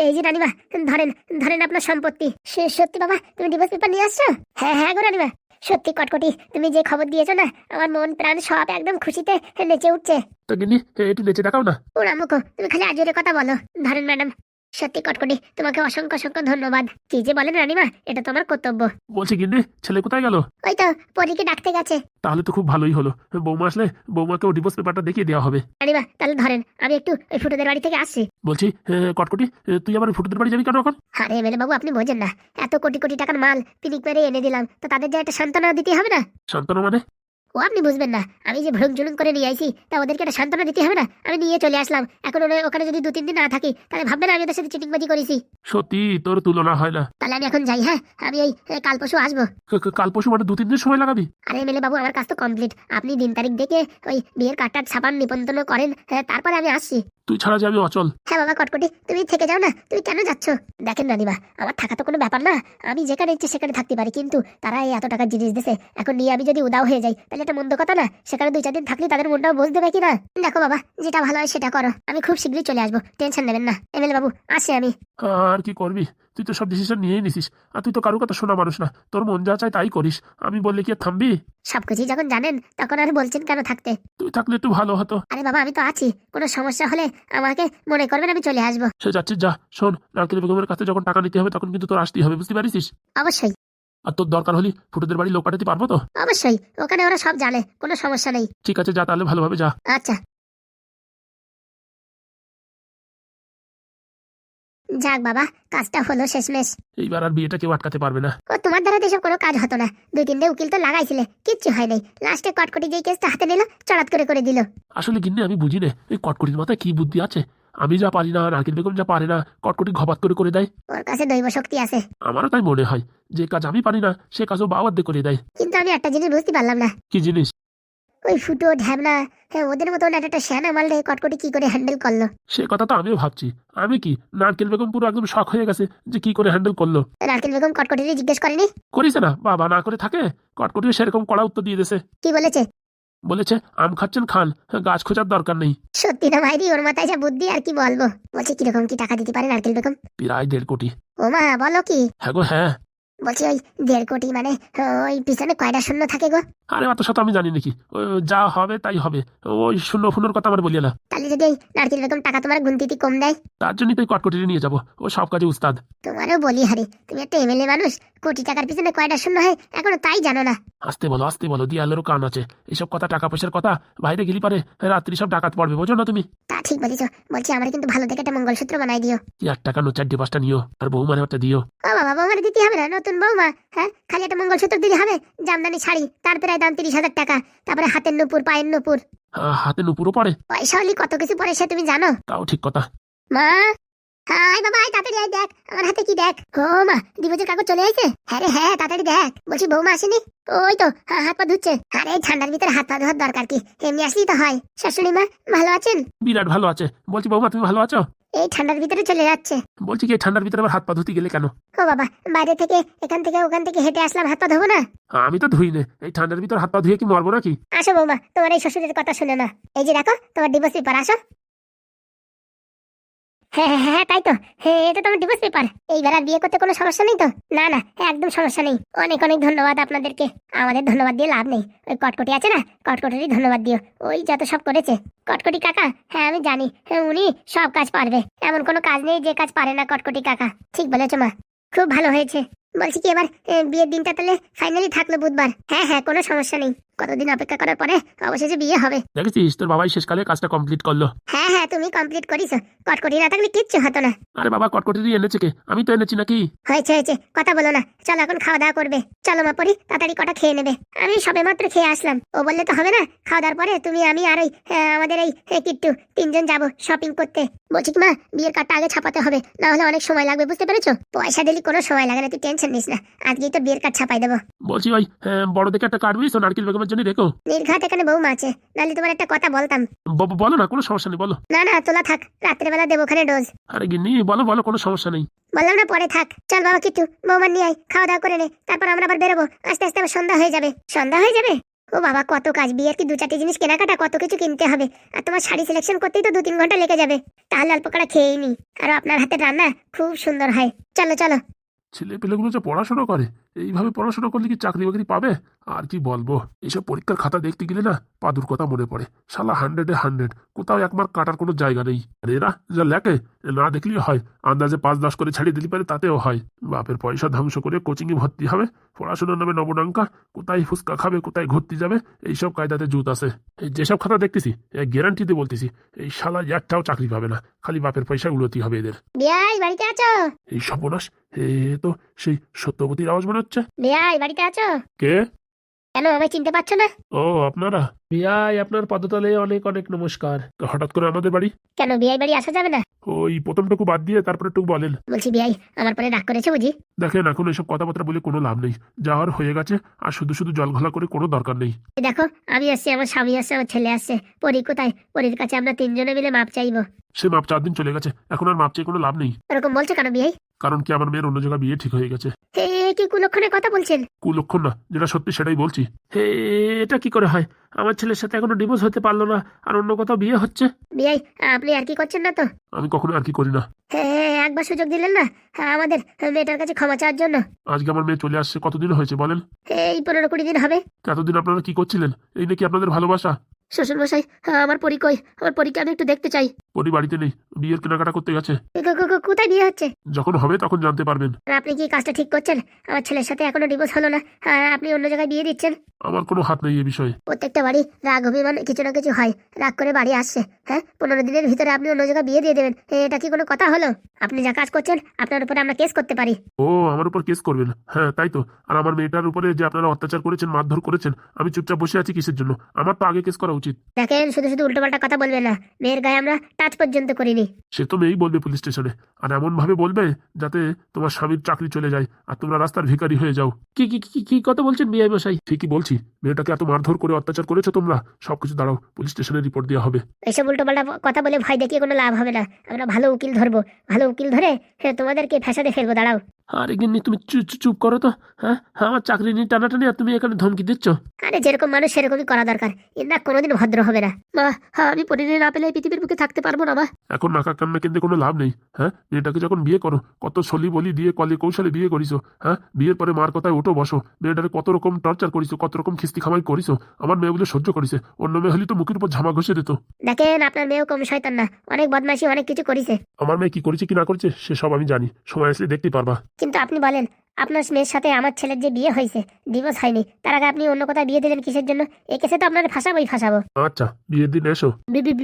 এই যে রানীমা ধরেন ধরেন আপনার সম্পত্তি। সে সত্যি বাবা তুমি ডিভোর্স পেপার নিয়ে আসছো? হ্যাঁ হ্যাঁ গো রানীমা। সত্যি কটকটি তুমি যে খবর দিয়েছ না আমার মন প্রাণ সব একদম খুশিতে নেচে উঠছে। তো গিনি একটু নেচে দেখাও না। ওরা মুখো তুমি খালি আজরে কথা বলো। ধরেন ম্যাডাম সত্যি কটকটি তোমাকে অসংখ্য অসংখ্য ধন্যবাদ। কি যে বলেন রানিমা এটা তো আমার কর্তব্য। বলছি গিন্নি ছেলে কোথায় গেল? ওই তো পরীকে ডাকতে গেছে। তাহলে তো খুব ভালোই হলো। বৌমা আসলে বৌমাকেও ডিভোর্স পেপারটা দেখিয়ে দেওয়া হবে। রানিমা তাহলে ধরেন আমি একটু ওই ফুটোদের বাড়ি থেকে আসছি। বলছি এ, কটকটি এ, তুই আবার ফুটুদের বাড়ি যাবি কেন এখন? আরে এমএলএ বাবু আপনি বোঝেন না। এত কোটি কোটি টাকার মাল পিনিক মেরে এনে দিলাম। তো তাদের যে একটা সান্ত্বনা দিতে হবে না? শান্তনু মানে? ও আপনি বুঝবেন না। আমি যে ভ্রম জুলুম করে নিয়ে আইছি তা ওদেরকে একটা সান্ত্বনা দিতে হবে না? আমি নিয়ে চলে আসলাম। এখন ওরা- ওখানে যদি দু তিন দিন না থাকি তাহলে ভাববেন আমি ওদের সাথে চিটিংবাজি করেছি। সত্যি তোর তুলনা হয় না। তাহলে আমি এখন যাই হ্যাঁ? আমি এই কাল পরশু আসব। কাল পরশু মানে দু তিন দিন সময় লাগাবি? আরে মেলে বাবু আমার কাজ তো কমপ্লিট আপনি দিন তারিখ দেখে ওই বিয়ের কার্ডটা ছাপান নিবন্ধন করেন হ্যাঁ, তারপরে আমি আসছি। তুই ছাড়া যাবি অচল। হ্যাঁ বাবা কটকটি তুমি থেকে যাও না তুমি কেন যাচ্ছ? দেখেন রানিমা আমার থাকা তো কোনো ব্যাপার না। আমি যেখানে ইচ্ছে সেখানে থাকতে পারি কিন্তু তারা এই এত টাকার জিনিস দিছে এখন নিয়ে আমি যদি উদাও হয়ে যাই তাহলে এটা মন্দ কথা না। সেখানে দুই চার দিন থাকলে তাদের মনটাও বুঝতে দেবে কিনা? দেখো বাবা যেটা ভালো হয় সেটা করো। আমি খুব শীঘ্রই চলে আসব টেনশন নেবেন না। এমএলএ বাবু আসি আমি। আর কি করবি? তুই তো সব ডিসিশন নিয়েই নিছিস। আর তুই তো কারও কথা শোনা মানুষ না। তোর মন যা চায় তাই করিস। আমি বললে কি আর থামবি? সবকিছুই যখন জানেন তখন আর বলছেন কেন থাকতে? তুই থাকলে একটু ভালো হতো। আরে বাবা আমি তো আছি। কোনো সমস্যা হলে আমাকে মনে করবেন আমি চলে আসব। সে যাচ্ছিস যা শোন নারকেল বেগমের কাছে যখন টাকা নিতে হবে তখন কিন্তু তোর আসতেই হবে বুঝতে পারিস? অবশ্যই। আর তোর দরকার হলে ফুটুদের বাড়ি লোক পাঠাতে পারব তো? অবশ্যই। ওখানে ওরা সব জানে কোনো সমস্যা নেই। ঠিক আছে যা তাহলে ভালোভাবে যা। আচ্ছা। যাক বাবা কাজটা হলো শেষমেশ। এইবার আর বিয়েটা কেউ আটকাতে পারবে না। ও তোমার দ্বারা তো এসব কোনো কাজ হতো না। দুই তিনটে উকিল তো লাগাইছিলে কিচ্ছু হয় নাই। লাস্টে কটকটি যেই কেসটা হাতে নিল চড়াত করে করে দিল। আসলে গিন্নি আমি বুঝি না এই কটকটির মাথায় কি বুদ্ধি আছে? আমি যা পারি না নারকেল বেগম যা পারে না কটকটি ঘবাত করে করে দেয়। ওর কাছে দৈব শক্তি আছে। আমারও তাই মনে হয় যে কাজ আমি পারি না সে কাজও বাবাদ্দে করে দেয়। কিন্তু আমি একটা জিনিস বুঝতে পারলাম না। কি জিনিস? ওই ফুটো ঢ্যাবনা হ্যাঁ ওদের মতো একটা একটা শ্যানা মারলে কটকটি কি করে হ্যান্ডেল করল? সে কথা তো আমিও ভাবছি। আমি কি? নারকেল বেগম পুরো একদম শখ হয়ে গেছে যে কি করে হ্যান্ডেল করল। নারকেল বেগম কটকটিকে জিজ্ঞেস করেনি? করিস না বাবা না করে থাকে। কটকটিও সেরকম কড়া উত্তর দিয়ে দিয়েছে। কি বলেছে? বলেছে আম খাচ্ছেন খান গাছ খোঁজার দরকার নেই। সত্যি না ভাইরি ওর মাথায় যা বুদ্ধি আর কি বলব? বলছে কীরকম কি টাকা দিতে পারে নারকেল বেগম? প্রায় দেড় কোটি। ও মা বলো কি? হ্যাঁ গো হ্যাঁ। বলছি ওই দেড় কোটি মানে ওই পিছনে কয়টা শূন্য থাকে গো? আরে অত শত আমি জানি নাকি। ও, যা হবে তাই হবে। ওই শূন্য ফুনোর কথা আমার বলিয়ে না তাহলে যদি এই নারকেল বেগম টাকা তোমার গুনতিতি কম দেয়? তার জন্যই তো এই কটকটি নিয়ে যাব। ও সব কাজে উস্তাদ। তোমারও বলি হারি তুমি একটা এমএলএ মানুষ কোটি টাকার পিছনে কয়টা শূন্য হয় এখনও তাই জানো না। আসতে বলো আসতে বলো দিয়ালেরও কান আছে। এইসব কথা টাকা পয়সার কথা বাইরে গেলি পারে রাত্রি সব ডাকাত পড়বে বোঝো না তুমি। তা ঠিক বলেছ। বলছি আমার কিন্তু ভালো দেখে একটা মঙ্গলসূত্র বানাই দিও। কি এক টাকা নো চারটে পাঁচটা নিও আর বউ মানে একটা দিও। ও বাবা বৌমার দিতে হবে না নতুন বৌমা? হ্যাঁ? খালি একটা মঙ্গলসূত্র দিলে হবে। জামদানি শাড়ি তার প্রায় দাম তিরিশ হাজার টাকা। তারপরে হাতের নুপুর পায়ের নুপুর। হাতে নুপুরও পড়ে। পয়সা হলে কত কিছু পরে সে তুমি জানো? তাও ঠিক কথা। মা? হাই বাবা আয় তাড়াতাড়ি আয় দেখ। আমার হাতে কি দেখ? ও মা দিবজের কাগজ চলে আইছে হ্যাঁ রে হ্যাঁ তাড়াতাড়ি দেখ। বলছি বৌমা আসেনি? ওই তো হা- হাত পা ধুচ্ছে। আরে ঠান্ডার ভিতরে হাত পা ধোয়ার দরকার কি? এমনি আসলেই তো হয়। শাশুড়ি মা ভালো আছেন? বিরাট ভালো আছে। বলছি বৌমা তুমি ভালো আছো? এই ঠান্ডার ভিতরে চলে যাচ্ছে। বলছি কি ঠান্ডার ভিতরে আবার হাত পা ধুতে গেলে কেন? ও বাবা বাইরে থেকে এখান থেকে ওখান থেকে হেঁটে আসলাম হাত পা ধোবো না? আমি তো ধুই না। এই ঠান্ডার ভিতর হাত পা ধুয়ে কি মরবো নাকি? আসো বৌমা তোমার এই শ্বশুরের কথা শুনে না। এই যে দেখো তোমার ডিভোর্স পেপার আসো। হ্যাঁ হ্যাঁ হ্যাঁ তাই তো। হ্যাঁ এটা তোমার ডিভোর্স পেপার এইবার আর বিয়ে করতে কোনো সমস্যা নেই তো? না না, একদম সমস্যা নেই। অনেক অনেক ধন্যবাদ আপনাদেরকে। আমাদের ধন্যবাদ দিয়ে লাভ নেই। ওই কটকটি আছে না? কটকটিরই ধন্যবাদ দিও। ওই যত সব করেছে। কটকটি কাকা? হ্যাঁ আমি জানি। হ্যাঁ উনি সব কাজ পারবে। এমন কোনো কাজ নেই যে কাজ পারে না কটকটি কাকা। ঠিক বলেছ মা। খুব ভালো হয়েছে। বলছি কি এবার বিয়ের দিনটা তাহলে ফাইনালি থাকল বুধবার। হ্যাঁ হ্যাঁ কোনো সমস্যা নেই। কতদিন অপেক্ষা করার পরে অবশেষে বিয়ে হবে। দেখেছিস তোর বাবাই শেষকালে কাজটা কমপ্লিট করল। হ্যাঁ হ্যাঁ তুমি কমপ্লিট করিছো। কটকটি না থাকলে কিচ্ছু হতো না। আরে বাবা কটকটি এনেছে কে? আমি তো এনেছি নাকি? হয়েছে হয়েছে কথা বলো না। চলো এখন খাওয়া দাওয়া করবে। চলো মা পরি তাড়াতাড়ি কটা খেয়ে নেবে। আমি সবে মাত্র খেয়ে আসলাম। ও বললে তো হবে না। খাওয়া দাওয়ার পরে তুমি আমি আর ওই আমাদের এই কিট্টু তিনজন যাব শপিং করতে। বলছি কি মা বিয়ের কার্ডটা আগে ছাপাতে হবে। না হলে অনেক সময় লাগবে বুঝতে পেরেছ? পয়সা দিলে কোনো সময় লাগে না তুই টেনশন নিস না। আজকেই তো বিয়ের কার্ড ছাপাই দেবো। বলছি ওই হ্যাঁ, বড় দেখে একটা কাটবি তো নারকেল বেগমের জন্য রেখো। নির্ঘাত এখানে বৌমা আছে নাহলে তোমার একটা কথা বলতাম। ব- বলো না কোনো সমস্যা নেই বলো। না না তোলা থাক রাত্রেবেলা দেবো ওখানে ডোজ। আরে গিন্নি বলো বলো কোনো সমস্যা নেই। বললাম না পরে থাক। চল বাবা কিট্টু বৌমা নিয়ে আয় খাওয়া দাওয়া করে নে তারপর আমরা আবার বেরোবো। আস্তে আস্তে আবার সন্ধ্যা হয়ে যাবে। সন্ধ্যা হয়ে যাবে? ও বাবা কত কাজ বিয়ের কি দু চারটে জিনিস কেনাকাটা কত কিছু কিনতে হবে। আর তোমার শাড়ি সিলেকশন করতেই তো দু তিন ঘণ্টা লেগে যাবে। তাহলে অল্প করে খেয়েই নি। আর আপনার হাতে রান্না খুব সুন্দর হয়। চলো চলো। ছেলে পেলেগুলো যে পড়াশোনা করে এইভাবে পড়াশোনা করলে কি চাকরি বাকরি পাবে? আর কি বলব? এইসব পরীক্ষার খাতা দেখতে গেলে না পাদুর কথা মনে পড়ে। শালা হান্ড্রেডে হান্ড্রেড কোথাও এক মার্ক কাটার কোনো জায়গা নেই। আর এরা যা লেখে না দেখলেই হয়। আন্দাজে পাঁচ দশ করে ছাড়িয়ে দিলে পারে তাতেও হয়। বাপের পয়সা ধ্বংস করে কোচিংয়ে ভর্তি হবে। পড়াশোনার নামে নবডাঙ্কা কোথায় ফুচকা খাবে কোথায় ঘুরতে যাবে এইসব কায়দাতে জুত আছে। এই যেসব খাতা দেখতেছি গ্যারান্টিতে বলতেছি এই শালা একটাও চাকরি পাবে না। খালি বাপের পয়সা উড়তি হবে এদের। এই সর্বনাশ এ তো সেই সত্যবতীর আওয়াজ মনে হচ্ছে? বিয়াই বাড়িতে আছো? কে? কেন আমায় চিনতে পারছ না? ও আপনারা? বিয়াই আপনার পদতলে অনেক অনেক নমস্কার। তো হঠাৎ করে আমাদের বাড়ি? কেন বিয়াই বাড়ি আসা যাবে না? ওই প্রথমটুকু বাদ দিয়ে তারপরে বলেন। বলছি বিয়াই আমার পরে ডাক করেছে বুঝি? দেখেন এখন এসব কথাবার্তা বলে কোনো লাভ নেই। যাওয়ার হয়ে গেছে আর শুধু শুধু জল ঘোলা করে কোনো দরকার নেই। দেখো আমি আসছি আমার স্বামী আসছে আমার ছেলে আসছে। পরি কোথায়? পরির কাছে আমরা তিনজনে মিলে মাপ চাইব। সে মাপ চার দিন চলে গেছে এখন আর মাপ চেয়ে কোনো লাভ নেই। এরকম বলছো কেন বিয়াই? কারণ কি আমার মেয়ের অন্য জায়গায় বিয়ে ঠিক হয়ে গেছে। হে কি কুলক্ষণে কথা বলছেন? কুলক্ষণ না যেটা সত্যি সেটাই বলছি। হে এটা কি করে হয়? আমার ছেলের সাথে এখনও ডিভোর্স হতে পারল না আর অন্য কোথাও বিয়ে হচ্ছে? বিয়াই আপনি আর কি করছেন না তো? আমি কখনো আর কি করি না। একবার সুযোগ দিলেন না? হ্যাঁ, আমাদের মেয়েটার কাছে ক্ষমা চাওয়ার জন্য। আজকে আমার মেয়ে চলে আসছে কতদিন হয়েছে বলেন? এই পনেরো কুড়ি দিন হবে। এতদিন আপনারা কি করছিলেন? এই নাকি আপনাদের ভালোবাসা? শ্বশুর মশাই হ্যাঁ, আমার পরি কই? আমার পরীকে আমি একটু দেখতে চাই। পরি বাড়িতে নেই বিয়ের কেনাকাটা করতে গেছে। কো- কো- কো- কোথায় বিয়ে হচ্ছে? যখন হবে তখন জানতে পারবেন। আর আপনি কি কাজটা ঠিক করছেন? আমার ছেলের সাথে এখনও ডিভোর্স হলো না। আর আপনি অন্য জায়গায় বিয়ে দিচ্ছেন? আমার কোনো হাত নেই এ বিষয়ে। প্রত্যেকটা বাড়ি রাগ অভিমান কিছু না কিছু হয়। রাগ করে বাড়ি আসছে হ্যাঁ? পনেরো দিনের ভিতরে আপনি অন্য জায়গায় বিয়ে দিয়ে দেবেন। এ, এটা কি কোনো কথা হলো? আপনি যা কাজ করছেন আপনার উপরে আমরা কেস করতে পারি। ও আমার উপর কেস করবেন। হ্যাঁ তাই তো। আর আমার মেয়েটার উপরে যে আপনারা অত্যাচার করেছেন মারধর করেছেন আমি চুপচাপ বসে আছি কিসের জন্য? আমার তো আগে কেস করা উচিত। দেখেন শুধু শুধু উল্টোপাল্টা কথা বলবে না। মেয়ের গায়ে আমরা টাচ পর্যন্ত করিনি। সে তো মেয়েই বলবে পুলিশ স্টেশনে। আর এমন ভাবে বলবে যাতে তোমার স্বামীর চাকরি চলে যায় আর তোমরা রাস্তার ভিখারি হয়ে যাও। কি কি কি কি কথা বলছেন বিআই মশাই? ঠিকই বলছি। মেয়েটাকে এত মারধর করে অত্যাচার করেছ তোমরা? সবকিছু দাঁড়াও পুলিশ স্টেশনে রিপোর্ট দেওয়া হবে। এসব উল্টোপাল্টা কথা বলে ভয় দেখিয়ে কোনো লাভ হবে না। আমরা ভালো উকিল ধরবো। ভালো উকিল ধরে হ্যাঁ তোমাদেরকে ফ্যাসাদে ফেলব দাঁড়াও। আরে গিন্নি তুমি চুপ চুপ করো তো হ্যাঁ? আমার চাকরি নিয়ে টানাটানি আর তুমি এখানে ধমকি দিচ্ছ? আরে যেরকম মানুষ সেরকমই করা দরকার ইন্দা কোনোদিন ভদ্র হবে না। মা হ্যাঁ আমি পরিণয় না পেলে পৃথিবীর বুকে থাকতে পারব না মা। এখন নাকা কান্না কিন্তু কোনো লাভ নেই হ্যাঁ? মেয়েটাকে যখন বিয়ে করো কত সলি বলি দিয়ে কলে কৌশলে বিয়ে করিছো হ্যাঁ? বিয়ের পরে মার কথায় ওঠো বসো মেয়েটাকে কত রকম টর্চার করিছো কত রকম খিস্তি খামাই করিছো আমার মেয়েগুলো সহ্য করিছে অন্য মেয়ে হলে তো মুখের উপর ঝামা ঘষে দিত। দেখেন আপনার মেয়েও কম শয়তান না অনেক বদমাইশি অনেক কিছু করেছে। আমার মেয়ে কি করেছে কি না করেছে সে সব আমি জানি সময় আসলে দেখতে পারবা। কিন্তু আপনি বলেন আপনার মেয়ের সাথে আমার ছেলের যে বিয়ে হয়েছে ডিভোর্স হয়নি তার আগে আপনি অন্য কোথায় বিয়ে দিলেন কিসের জন্য? এ কেসে তো আপনার ফাঁসাবোই ফাঁসাবো। আচ্ছা বিয়ের দিন এসো।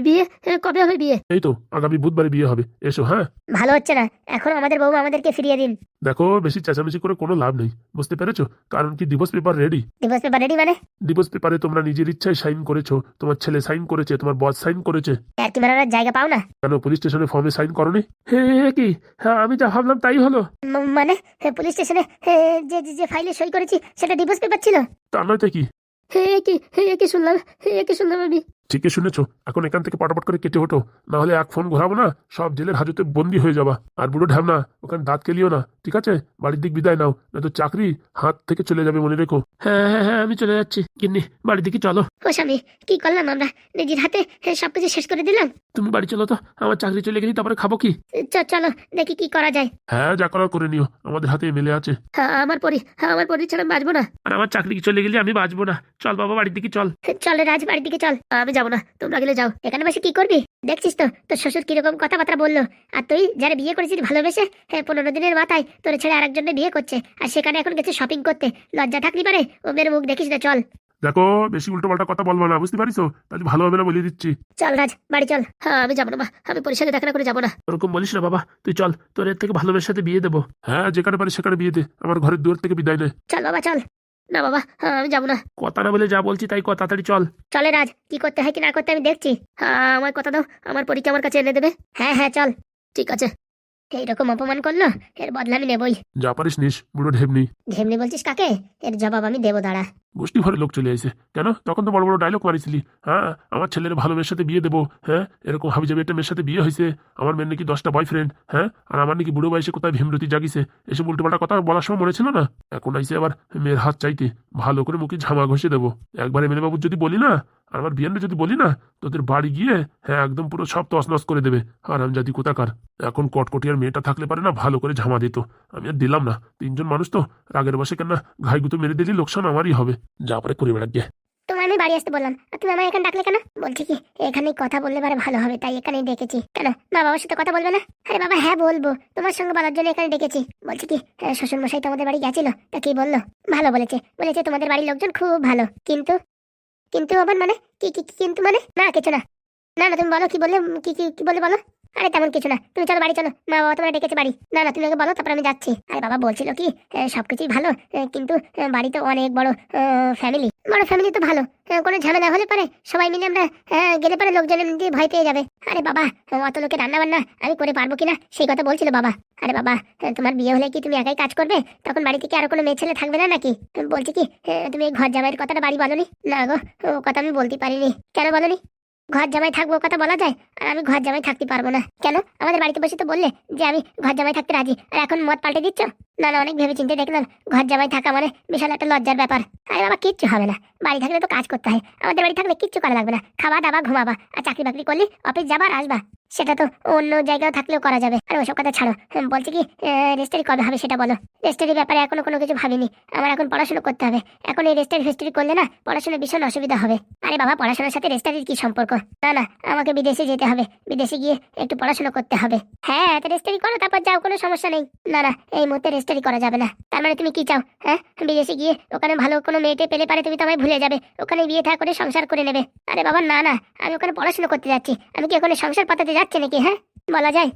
বিয়ে? কবে হবে বিয়ে? এই তো আগামী বুধবারে বিয়ে হবে এসো হ্যাঁ। ভালো হচ্ছে না এখন আমাদের বউ আমাদেরকে ফিরিয়ে দিন। দেখো বেশি চেঁচামেচি করে কোনো লাভ নেই বুঝতে পেরেছ? কারণ কি divorce paper ready divorce paper ready মানে? ডিভোর্স পেপারে তোমরা নিজের ইচ্ছায় সাইন করেছ তোমার ছেলে সাইন করেছে তোমার বস সাইন করেছে। আর কি মারার জায়গা পাও না। কেন পুলিশ স্টেশনে ফর্মে সাইন করনি? হে কি? হ্যাঁ আমি যা ভাবলাম তাই হলো। মানে? পুলিশ স্টেশনে হে, যে যে- যে ফাইলে সই করেছি সেটা ডিভোর্স পেপার ছিল? তার নয় কি? হে কি হে কি শুনলাম হে কি শুনলাম আমি। ঠিকই শুনেছো। এখন এখান থেকে পটাপট করে কেটে ওঠো। না হলে এক ফোন ঘোরাবো না সব জেলের হাজতে বন্দি হয়ে যাবা। আর বুড়ো ঢ্যামনা ওখানে দাঁত কেলিও না ঠিক আছে? বাড়ির দিক বিদায় নাও না তো চাকরি হাত থেকে চলে যাবে মনে রেখো। হ্যাঁ হ্যাঁ হ্যাঁ আমি চলে যাচ্ছি। গিন্নি বাড়ির দিকে চলো। ও স্বামী কি করলাম আমরা? নিজের হাতে হে, সবকিছু শেষ করে দিলাম? তুমি বাড়ি চলো তো আমার চাকরি চলে গেলি তারপরে খাব কি? চলো দেখি কি করা যায়। হ্যাঁ যা করার করে নিও আমাদের হাতে মেলে আছে। হ্যাঁ, আমার পরি হ্যাঁ, আমার পরি ছাড়া বাঁচবো না। আর আমার চাকরি চলে গেলে আমি বাঁচবো না। চল বাবা বাড়ির দিকে চল। চলে রাজ বাড়ির দিকে চল। আমি যাব না। তোমরা গেলে যাও। এখানে বসে কি করবি? দেখছিস তো তোর শ্বশুর কীরকম কথাবার্তা বলল। আর তুই যারা বিয়ে করেছিস ভালোবেসে হ্যাঁ পনেরো দিনের মাথায় তোর ছেড়ে আরেকজনে বিয়ে করছে। আর সেখানে এখন গেছে শপিং করতে। লজ্জা থাকলি পারে ও মেয়ের মুখ দেখিস না চল। দেখো বেশি উল্টো পাল্টা কথা বলব না বুঝতে পারিস তাহলে ভালো হবে না বলে দিচ্ছি। চল রাজ বাড়ি চল। হ্যাঁ আমি যাব না আমি পরিষদে দেখা করে যাব না। ওরকম বলিস না বাবা। তুই চল তোর এর থেকে ভালো মেয়ের সাথে বিয়ে দেবো। হ্যাঁ যেখানে পারিস সেখানে বিয়ে দে। আমার ঘরের দুয়ার থেকে বিদায় নে। চল বাবা চল। না বাবা হ্যাঁ আমি যাব না। কথা না বলে যা বলছি তাই কথা তাড়াতাড়ি চল। চলে রাজ কি করতে হয় কি না করতে আমি দেখছি। হ্যাঁ আমার কথা দাও আমার পরীক্ষা আমার কাছে এনে দেবে। হ্যাঁ হ্যাঁ চল। ঠিক আছে। এইরকম অপমান করল এর বদলা আমি নেবই। যা পারিস নিস বুড়ো ঢেমনি ঢেমনি বলছিস কাকে? এর জবাব আমি দেবো দাঁড়া। গোষ্ঠী ঘরে লোক চলে আসে কেন? তখন তো বড় বড় ডায়লগ মারিছিলি। হ্যাঁ আমার ছেলের ভালো মেয়ের সাথে বিয়ে দেবো। হ্যাঁ এরকম হাবি যাবে একটা মেয়ের সাথে বিয়ে হয়েছে। আমার মেয়ের নাকি দশটা বয়ফ্রেন্ড হ্যাঁ আর আমার নাকি বুড়ো বয়সে কোথায় ভীমরতি জাগিছে। এসব উল্টোপাল্টা কথা বলার সময় মনে ছিল না? এখন আইসে আবার মেয়ের হাত চাইতে। ভালো করে মুখে ঝামা ঘষে দেবো। একবার এমএলএ বাবু যদি বলি না, আর আমার বিয়ানটা যদি বলি না, তোদের বাড়ি গিয়ে হ্যাঁ একদম পুরো সব তছনছ করে দেবে। আর আমি জাতি কোথাকার? এখন কটকটিয়ার মেয়েটা থাকলে পারে না ভালো করে ঝামা দিত। আমি আর দিলাম না। তিনজন মানুষ তো। রাগের বসে কেন ঘাই গুতো মেরে দিলি, লোকসান আমারই হবে। যা পরে করে বেড়া গিয়ে। তোমার আমি বাড়ি আসতে বললাম। আর তুমি আমার এখানে ডাকলে কেন? বলছি কি কথা বললে ভালো হবে, তাই ডেকেছি। কেন? মা বাবার সাথে কথা বলবে না? আরে বাবা হ্যাঁ বলব। তোমার সঙ্গে বলার জন্য এখানে ডেকেছি। বলছি কি শ্বশুর মশাই তোমাদের বাড়ি গেছিল? তা কি বলল? ভালো বলেছে। বলেছে তোমাদের বাড়ির লোকজন খুব ভালো। কিন্তু কিন্তু আবার মানে? কি কি কিন্তু মানে? না, কিছু না। না না, তুমি বলো, কি বললে, কি কি কি বলে বলো? আরে তেমন কিছু না। তুমি চলো বাড়ি চলো। মা বাবা তোমার ডেকেছে বাড়ি। না না তুমি আগে বলো তারপর আমি যাচ্ছি। আরে বাবা বলছিল কি আহ, সবকিছুই ভালো কিন্তু আহ, বাড়ি তো অনেক বড় ফ্যামিলি বড় ফ্যামিলি তো ভালো কোনো ঝামেলা হলে পারে সবাই মিলে আমরা গেলে পারে লোকজন এমনি ভয় পেয়ে যাবে। আরে বাবা অত লোকে রান্না বান্না আমি করে পারব কিনা? সেই কথা বলছিল বাবা। আরে বাবা তোমার বিয়ে হলে কি তুমি একাই কাজ করবে? তখন বাড়িতে কি আরও কোনো মেয়ে ছেলে থাকবে না নাকি? বলছি কি তুমি ঘর জামাইয়ের কথাটা বাড়ি বলনি? না গো ও কথা আমি বলতে পারিনি। কেন বলনি? ঘর জামাই থাকব কথা বলা যায়? আর আমি ঘর জামাই থাকতে পারব না। কেন? আমাদের বাড়িতে বসে তো বললে যে আমি ঘর জামাই থাকতে রাজি। আর এখন মত পাল্টে দিচ্ছ? না না, অনেক ভেবে চিন্তে দেখলাম ঘর জামাই থাকা মানে বিশাল একটা লজ্জার ব্যাপার। আরে বাবা, কিচ্ছু হবে না। বাড়ি থাকলে তো কাজ করতে হয়। আমাদের বাড়ি থাকলে কিচ্ছু করা লাগবে না। খাওয়া দাওয়া, ঘুমাবা। আর চাকরি বাকরি করলে অফিস যাবা আর আসবা। সেটা তো অন্য জায়গায় থাকলেও করা যাবে। আর ওসব কথা ছাড়ো। বলছি কি রেস্টারি কবে হবে সেটা বলো? রেস্টারির ব্যাপারে এখনও কোনো কিছু ভাবিনি। আমার এখন পড়াশোনা করতে হবে। এখন এই রেস্টারি ফেস্টারি করলে না, পড়াশোনা ভীষণ অসুবিধা হবে। আরে বাবা, পড়াশোনার সাথে রেস্টারির কি সম্পর্ক? না না, আমাকে বিদেশে যেতে হবে। বিদেশে গিয়ে একটু পড়াশোনা করতে হবে। হ্যাঁ তো রেস্টারি করো, তারপর যাও, কোনো সমস্যা নেই। না না, এই মুহূর্তে রেস্টারি করা যাবে না। তার মানে তুমি কি চাও হ্যাঁ? বিদেশে গিয়ে ওখানে ভালো কোনো মেয়েটে পেলে পারে তুমি তো আমায় ভুলে যাবে। ওখানে বিয়ে থা করে সংসার করে নেবে। আরে বাবা, না না, আমি ওখানে পড়াশোনা করতে যাচ্ছি। আমি কি ওখানে সংসার পাতাতে যাচ্ছি নাকি হ্যাঁ বলা যায়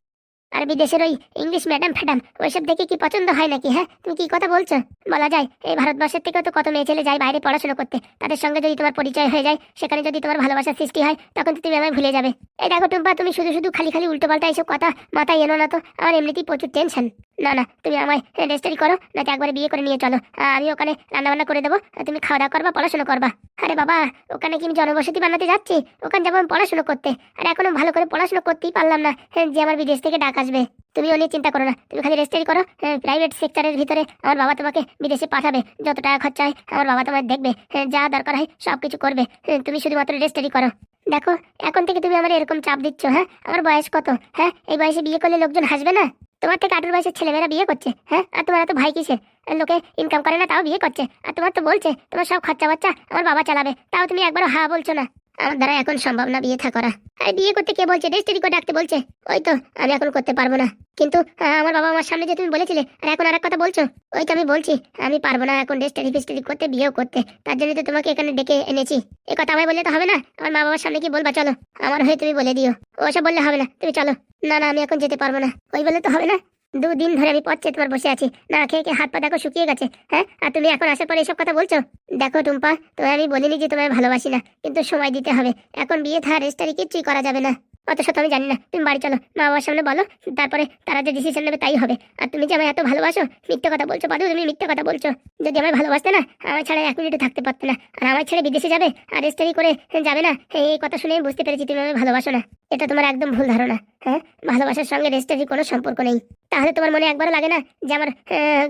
আর বিদেশের ওই ইংলিশ ম্যাডাম ফ্যাডাম, ওইসব দেখে কি পছন্দ হয় নাকি হ্যাঁ? তুমি কি কথা বলছো? বলা যায়, এই ভারতবর্ষের থেকেও তো কত মেয়ে ছেলে যায় বাইরে পড়াশোনা করতে। তাদের সঙ্গে যদি তোমার পরিচয় হয়ে যায়, সেখানে যদি তোমার ভালোবাসার সৃষ্টি হয়, তখন তো তুমি আমায় ভুলে যাবে। এই দেখো টুম্পা, তুমি শুধু শুধু খালি খালি উল্টো পাল্টা এইসব কথা মাথায় এনো না তো, আমার এমনিতেই প্রচুর টেনশন না না, তুমি আমায় রেজিস্টারি করো, নাকি একবারে বিয়ে করে নিয়ে চলো। আমি ওখানে রান্নাবান্না করে দেবো তুমি খাওয়া দাওয়া করবা, পড়াশোনা করবা। আরে বাবা, ওখানে কি আমি জনবসতি বানাতে যাচ্ছি? ওখানে যাব আমি পড়াশোনা করতে। আর এখনও ভালো করে পড়াশোনা করতেই পারলাম না, যে আমার বিদেশ থেকে ডাক আসবে। তুমি ও নিয়ে চিন্তা করো না। তুমি খালি রেজিস্টারি করো। প্রাইভেট সেক্টরের ভিতরে আমার বাবা তোমাকে বিদেশে পাঠাবে। যত টাকা খরচা হয় আমার বাবা তোমার দেখবে। হ্যাঁ, যা দরকার হয় সব কিছু করবে। হ্যাঁ, তুমি শুধুমাত্র রেজিস্টারি করো। দেখো এখন থেকে তুমি আমার এরকম চাপ দিচ্ছ হ্যাঁ? আমার বয়স কত? হ্যাঁ এই বয়সে বিয়ে করলে লোকজন হাসবে না? তোমার থেকে আঠেরো বয়সের ছেলেমেয়েরা বিয়ে করছে হ্যাঁ? আর তোমার তো ভাই কিসের? লোকে ইনকাম করে না তাও বিয়ে করছে। আর তোমার তো বলছে তোমার সব খরচা বাচ্চা আমার বাবা চালাবে। তাও তুমি একবার হা বলছো না। আমার দ্বারা এখন সম্ভব না বিয়ে থা করা আর বিয়ে করতে কে বলছে? রেজিস্ট্রি করে ডাকতে বলছে। ওই তো, আমি এখন করতে পারব না। কিন্তু আমার বাবা আমার সামনে যে তুমি বলেছিলে, আর এখন আর কথা বলছো, ওই তো আমি বলছি, আমি পারব না এখন রেজিস্ট্রি ফিস্ট্রি করতে, বিয়েও করতে। তার জন্য তো তোমাকে এখানে ডেকে এনেছি। এই কথা আমায় বললে তো হবে না? আমার মা বাবার সামনে কি বলবা? চলো, আমার হয়ে তুমি বলে দিও। ওসব বললে হবে না, তুমি চলো। না না, আমি এখন যেতে পারব না। ওই বলে তো হবে না। দুদিন ধরে আমি পথ চেয়ে তোমার বসে আছি। না খেয়ে খেয়ে হাত পা দেখো শুকিয়ে গেছে হ্যাঁ? আর তুমি এখন আসার পরে এসব কথা বলছো? দেখো টুম্পা তোমায় আমি বলিনি যে তোমায় ভালোবাসি না, কিন্তু সময় দিতে হবে। এখন বিয়ে থা রেজিস্টারি কিচ্ছুই করা যাবে না। অত শত আমি জানি না, তুমি বাড়ি চলো, মা বাবার সামনে বলো, তারপরে তারা যে ডিসিশন নেবে তাই হবে। আর তুমি যে আমায় এত ভালোবাসো, মিথ্যে কথা বলছো পাদু তুমি মিথ্যে কথা বলছো। যদি আমায় ভালোবাসতে না, আমার ছাড়া এক মিনিটে থাকতে পারতে না। আর আমার ছেড়ে বিদেশে যাবে, আর রেজিস্টারি করে যাবে না, এই কথা শুনে বুঝতে পেরেছি তুমি আমায় ভালোবাসো না। এটা তোমার একদম ভুল ধারণা হ্যাঁ? ভালোবাসার সঙ্গে রেজিস্টারি কোনো সম্পর্ক নেই। তাহলে তোমার মনে একবারও লাগে না যে আমার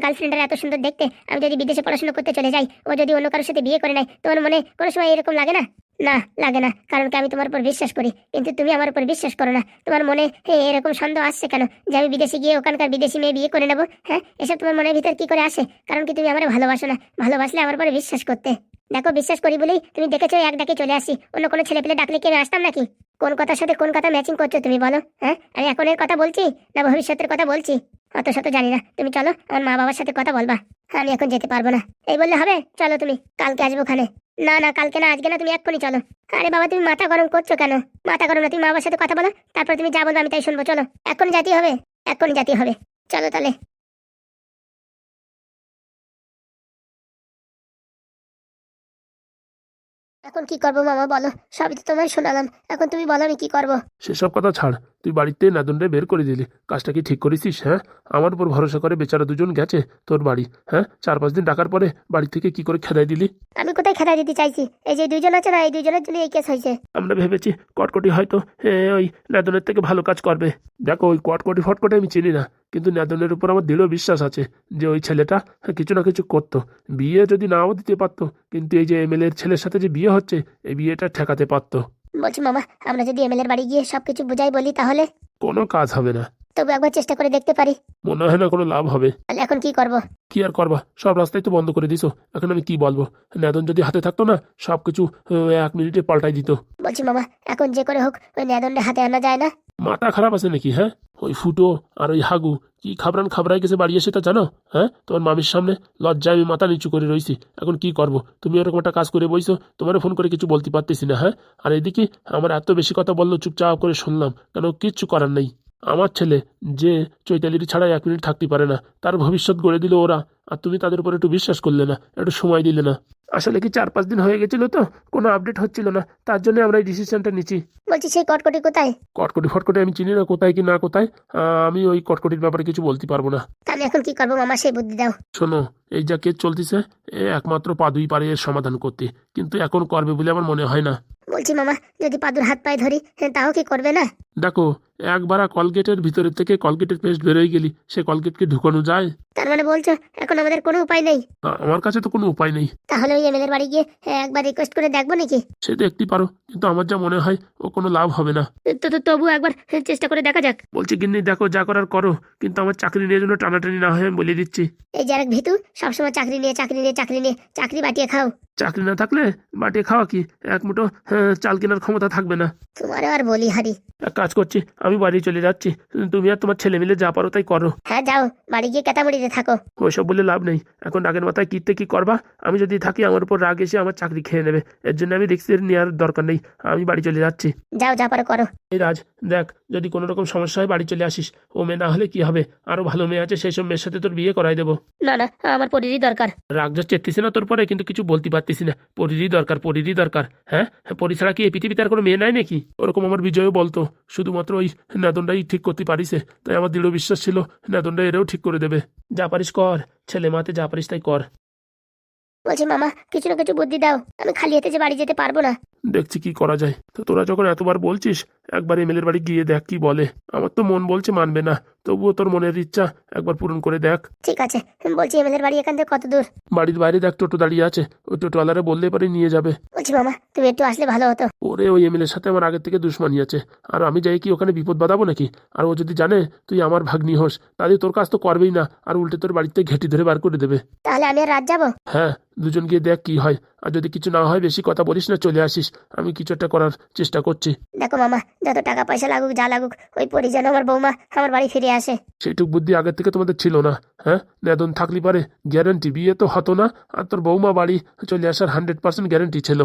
গার্লফ্রেন্ডের এত সুন্দর দেখতে? আমি যদি বিদেশে পড়াশোনা করতে চলে যাই ও যদি অন্য কারোর সাথে বিয়ে করে নেয় তোমার মনে কোনো সময় এরকম লাগে না? না লাগে না কারণ কি আমি তোমার উপর বিশ্বাস করি। কিন্তু তুমি আমার উপর বিশ্বাস করো না। তোমার মনে এ, এরকম সন্দেহ আসছে কেন? যে আমি বিদেশে গিয়ে ওখানকার বিদেশি মেয়ে বিয়ে করে নেব হ্যাঁ? এসব তোমার মনের ভিতর কি করে আসে? কারণ কি তুমি আমার ভালোবাসো না। ভালোবাসলে আমার উপরে বিশ্বাস করতে। দেখো বিশ্বাস করি বলেই তুমি দেখেছ এক ডাকে চলে আসি। অন্য কোনো ছেলে পেলে ডাকলে কি আমি আসতাম নাকি? কোন কথার সাথে কোন কথা ম্যাচিং করছ তুমি বলো হ্যাঁ? আমি এখনের কথা বলছি না ভবিষ্যতের কথা বলছি? অত শত জানি না। তুমি চলো, আমার মা বাবার সাথে কথা বলবা। আমি এখন যেতে পারব না। এই বললে হবে? চলো তুমি, কালকে আসব ওখানে। না না, কালকে না, আজকে না, তুমি এক্ষুনি চলো। আরে বাবা, তুমি মাথা গরম করছ কেন? মাথা গরম না, তুমি মা বাবার সাথে কথা বলো, তারপর তুমি যা বলবে আমি তাই শুনব, চলো। এখন জাতি হবে? এক্ষুনি জাতি হবে। চলো তাহলে। এখন কি করব মামা, বলো। সবই তো তোমায় শোনালাম। এখন তুমি বলো আমি কি করব। সেসব কথা ছাড়। তুই বাড়িতে নাদনরে বের করে দিলি। কাজটা কি ঠিক করেছিস হ্যাঁ? আমার উপর ভরসা করে বেচারা দুজন গেছে তোর বাড়ি হ্যাঁ? চার পাঁচ দিন ডাকার পরে বাড়ি থেকে কি করে খেদাই দিলি? আমি কোথায় খেলা দিতে চাইছি? এই যে দুইজন আছে না এই দুইজনের জন্য এই কেস হয়েছে। আমরা ভেবেছি কটকটি হয়তো ওই নাদনের থেকে ভালো কাজ করবে। দেখো ওই কটকটি ফটকটি আমি চিনি না কিন্তু নাদনের উপর আমার দৃঢ় বিশ্বাস আছে যে ওই ছেলেটা কিছু না কিছু করতো। বিয়ে যদি নাও দিতে পারতো কিন্তু এই যে এমএলএর ছেলের সাথে যে বিয়ে হচ্ছে এই বিয়েটা ঠেকাতে পারতো। বলছি মামা আমরা যদি এমএলএর বাড়ি গিয়ে সবকিছু বুঝাই বলি তাহলে? কোনো কাজ হবে না। তবু একবার চেষ্টা করে দেখতে পারি। মনে হয় না কোনো লাভ হবে। তাহলে এখন কি করব? কি আর করবা? সব রাস্তাই তো বন্ধ করে দিছো। এখন আমি কি বলব? নেদন যদি হাতে থাকতো না সবকিছু আহ, এক মিনিটে পাল্টাই দিত। বলছি মামা এখন যে করে হোক ওই নেদনের হাতে আনা যায় না? মাথা খারাপ আছে নাকি হ্যাঁ? ওই ফুটো আর ওই হাগু, কি খাবরান খাবরাই গেছে বাড়ি এসে তা জানো? হ্যাঁ? তোমার মামির সামনে লজ্জায় আমি মাথা নিচু করে রয়েছি এখন কি করব? তুমি ওরকম একটা কাজ করে বইছো তোমার ফোন করে কিছু বলতে পারতেছি না হ্যাঁ? আর এদিকে আমার এত বেশি কথা বলল, চুপচাপ করে শুনলাম। কেন কিচ্ছু করার নেই। আমার ছেলে যে চৈতালির ছাড়া এক মিনিট থাকতে পারে না তার ভবিষ্যৎ গড়ে দিল ওরা আর তুমি তাদের উপর একটু বিশ্বাস করলে না একটু সময় দিলে না। আসলে কি চার পাঁচ দিন হয়ে গেছিল তো? কোনো আপডেট হচ্ছিল না তার জন্য আমরা এই ডিসিশনটা নিচ্ছি। বলছি সেই কটকটি কোথায়? কটকটি ফটকটি আমি চিনি না কোথায় কি না কোথায় আমি ওই কটকটির ব্যাপারে কিছু বলতে পারব না। তাহলে এখন কি করব মামা সেই বুদ্ধি দাও। শোনো এই যা কেস চলতেছে এ একমাত্র পাদুই পারে এর সমাধান করতে কিন্তু এখন করবে বলে আমার মনে হয় না। বলছি মামা যদি পাদুর হাত পায়ে ধরি তাও কি করবে না? দেখো একবার কলগেটের ভিতরে থেকে কলগেটের পেস্ট বেরোয় গেলি সে কলগেট কলগেটকে ঢুকানো যায়? তার মানে বলছো এখন আমাদের কোনো উপায় নেই? আ- আমার কাছে তো কোনো উপায় নেই। তাহলে ওই এমএলএর বাড়ি গিয়ে হ্যাঁ, একবার রিকোয়েস্ট করে দেখব নাকি? সে দেখতে পারো কিন্তু আমার যা মনে হয় ও কোনো লাভ হবে না। তো তো তবু একবার হ্যাঁ, চেষ্টা করে দেখা যাক। বলছি গিন্নি দেখো যা করার করো কিন্তু আমার চাকরি নিয়ে জন্য টানাটানি না হয় আমি বলে দিচ্ছি। এই যে আরেক ভিতু সবসময় চাকরি নিয়ে চাকরি নিয়ে চাকরি নিয়ে চাকরি বাটিয়ে খাও। চাকরি না থাকলে বাটিয়ে খাওয়া কি? এক মুঠো হ্যাঁ, চাল কেনার ক্ষমতা থাকবে না। তোমারও আর বলি হারি। এক কাজ করছি আমি বাড়ি চলে যাচ্ছি। তুমি আর তোমার ছেলে মিলে যা পারো তাই করো। হ্যাঁ যাও বাড়ি গিয়ে কেতামুড়িতে থাকো। ওইসব বলে লাভ নেই। এখন রাগের মাথায় কিতে কি করবা? আমি যদি থাকি আমার উপর রাগ এসে আমার চাকরি খেয়ে নেবে। এর জন্য আমি রিক্সের নেওয়ার দরকার নেই। আমি বাড়ি চলে যাচ্ছি। যাও যা পারো করো। এই রাজ দেখ যদি কোনো রকম সমস্যা হয় বাড়ি চলে আসিস। ও মেয়ে না হলে কি হবে? আরও ভালো মেয়ে আছে সেই সব মেয়ের সাথে তোর বিয়ে করাই দেবো। না না আমার পরিরই দরকার। রাগ যা চেতেছি না তোর পরে কিন্তু কিছু বলতে পারতিস না। পরিরই দরকার পরিরই দরকার হ্যাঁ? পরি ছাড়া কি এই পৃথিবীতে আর কোনো মেয়ে নাই নাকি? ওরকম আমার বিজয়ও বলতো। শুধুমাত্র ওই নাদনটাই ঠিক করতে পারিছে তাই আমার দৃঢ় বিশ্বাস ছিল নাদনটা এরাও ঠিক করে দেবে। যা পারিস কর ছেলে মাতে যা পারিস তাই কর। বলছে মামা কিছু না কিছু বুদ্ধি দাও। আমি খালি হাতে যে বাড়ি যেতে পারব না। দেখছি কি করা যায়। তো তোরা যখন এতবার বলছিস একবার এমএলএর বাড়ি গিয়ে দেখ কি বলে। আমার তো মন বলছে মানবে না। তবুও তোর মনের ইচ্ছা একবার পূরণ করে দেখ। ঠিক আছে বলছি এমএলএর বাড়ি এখান থেকে কত দূর? বাড়ির বাইরে দেখ টোটো দাঁড়িয়ে আছে। ওই টোটোওয়ালারে বললে পারে নিয়ে যাবে। বলছি মামা তুমি একটু আসলে ভালো হতো। ওরে ওই এমএলএর সাথে আমার আগের থেকে দুশ্মনী আছে। আর আমি যাই কি ওখানে বিপদ বাঁধাবো নাকি? আর ও যদি জানে তুই আমার ভাগ্নি হোস তাহলে তোর কাজ তো করবেই না। আর উল্টে তোর বাড়িতে ঘেটি ধরে বার করে দেবে। তাহলে আমি আর রাত যাব? হ্যাঁ দুজন গিয়ে দেখ কি হয়। আর যদি কিছু না হয় বেশি কথা বলিস না চলে আসিস। আমি কিছু একটা করার চেষ্টা করছি। দেখো মামা যত টাকা পয়সা লাগুক যা লাগুক ওই পরি যেন আমার বৌমা আমার বাড়ি ফিরে আসে। সেইটুক বুদ্ধি আগের থেকে তোমাদের ছিল না হ্যাঁ? নেদন থাকলি পারে গ্যারান্টি বিয়ে তো হতো না আর তোর বৌমা বাড়ি চলে আসার হান্ড্রেড পার্সেন্ট গ্যারান্টি ছিল।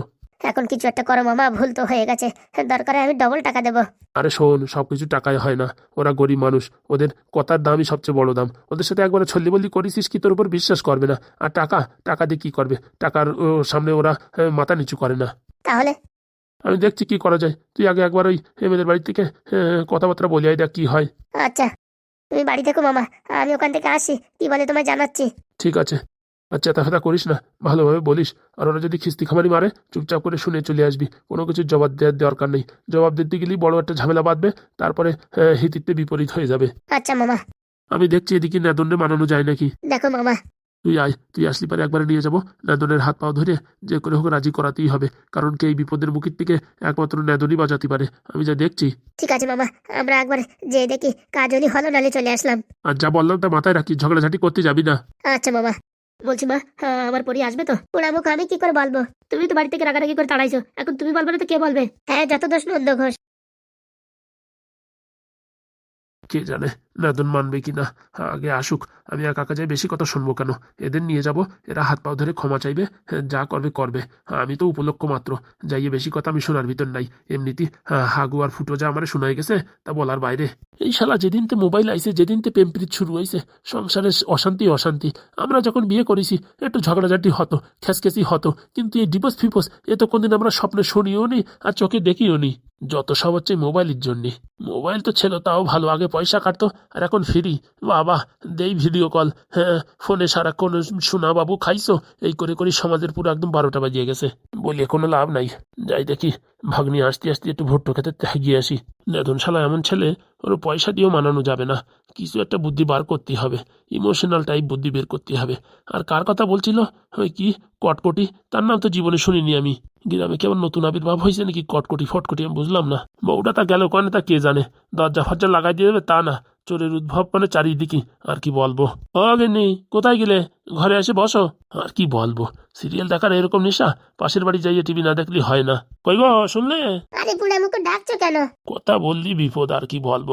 এখন কিছু একটা করো মামা ভুল তো হয়ে গেছে। দরকারে আমি ডবল টাকা দেবো। আরে শোন সব কিছু টাকায় হয় না। ওরা গরিব মানুষ ওদের কথার দামই সবচেয়ে বড় দাম। ওদের সাথে একবার ছল্লি বল্লি করিসিস কি তোর উপর বিশ্বাস করবে না? আর টাকা? টাকা দিয়ে কি করবে? টাকার সামনে ওরা মাথা নিচু করে না। তাহলে? আমি দেখছি কি করা যায়। তুই আগে একবার ওই এমএদের বাড়ি থেকে কথাবার্তা বলি আই দেখ কি হয়। আচ্ছা। তুমি বাড়ি থেকো মামা। আমি ওখান থেকে আসি। কি বলে তোমায় জানাচ্ছি? ঠিক আছে। আচ্ছা তাফাতা করিস না। ভালোভাবে বলিস। আর ওরা যদি খিস্তি খামারি মারে চুপচাপ করে শুনে চলে আসবি। কোনো কিছু জবাব দেওয়ার দরকার নেই। জবাব দিতে গেলেই বড় একটা ঝামেলা বাঁধবে। তারপরে হিতিতে বিপরীত হয়ে যাবে। আচ্ছা মামা। আমি দেখছি এদিকে নেদন্ডে মানানো যায় নাকি। দেখো মামা। তুই আয় তুই আসলি পারে একবারে নিয়ে যাব। নেদনের হাত পাও ধরে যে করে হোক রাজি করাতেই হবে কারণ কি এই বিপদের মুখের থেকে একমাত্র নেদনই বাজাতে পারে। আমি যা দেখছি। ঠিক আছে মামা আমরা একবার যে দেখি কাজ হলি নালে চলে আসলাম। আর যা বললাম তা মাথায় রাখি ঝগড়াঝাটি করতে যাবি না। আচ্ছা মামা বলছি মা হ্যাঁ, আমার পরি আসবে তো। ওরা মুখ আমি কি করে বলব? তুমি তো বাড়ি থেকে রাগারাগি করে তাড়াইছো এখন তুমি বলবে না তো কে বলবে? হ্যাঁ যত দোষ নন্দ ঘোষ। কে জানে? নাদন মানবে কি না? আগে আসুক আমি আর কাকা যাই বেশি কথা শুনব কেন? এদের নিয়ে যাব এরা হাত পাও ধরে ক্ষমা চাইবে হ্যাঁ, যা করবে করবে। আমি তো উপলক্ষ মাত্র। যাইয়ে বেশি কথা আমি শোনার ভিতর নাই। এমনিতে হাগু আর ফুটো যা আমার শোনাই গেছে তা বলার বাইরে। এই শালা যেদিন যেদিনতে মোবাইল আইছে যেদিনতে প্রেমপ্রীত শুরু হয়েছে সংসারের অশান্তি অশান্তি। আমরা যখন বিয়ে করেছি একটু ঝগড়াঝাটি হতো খেসখেসি হতো। কিন্তু এই ডিপোস ফিপোস এ তো কোনদিন আমরা স্বপ্নে শুনিও নি আর চোখে দেখিও নি যত সব হচ্ছে মোবাইলের জন্যে। মোবাইল তো ছিল, তাও ভালো, আগে পয়সা কাটতো, আর এখন ফ্রি। বাবা, দেই ভিডিও কল হ্যাঁ ফোনে সারাক্ষণ শোনা বাবু খাইছো, এই করে করে সমাজের পুরো একদম বারোটা বাজিয়ে গেছে। বলে কোনো লাভ নাই। যাই দেখি, ভাগ্নি আসতে আসতে একটু ভুট্টো খেতে গিয়ে আসি। নেদন শালা এমন ছেলে, ওর পয়সা দিয়েও মানানো যাবে না। কিছু একটা বুদ্ধি বার করতে হবে। ইমোশনাল টাইপ বুদ্ধি বের করতে হবে। আর কার কথা বলছিল? ওই কি? কটকটি? তার নাম তো জীবনে শুনিনি আমি। গ্রামে কেমন নতুন আবির্ভাব হয়েছে নাকি কটকটি ফটকটি আমি বুঝলাম না। বউটা তা গেল কনে তা কে জানে? দরজা ফরজা লাগাই দিয়ে দেবে তা না। চোরের উদ্ভব মানে চারিদিকে। আর কি বলব? গেনি কোথায় গেলে? ঘরে এসে বসো। আর কি বলব? সিরিয়াল দেখার এরকম নেশা? পাশের বাড়ি যাইয়ে টিভি না দেখলে হয় না। কই গো শুনলে? আরে বুড়া মুখ ডাকছো কেন? কথা বললি বিপদ আর কি বলব?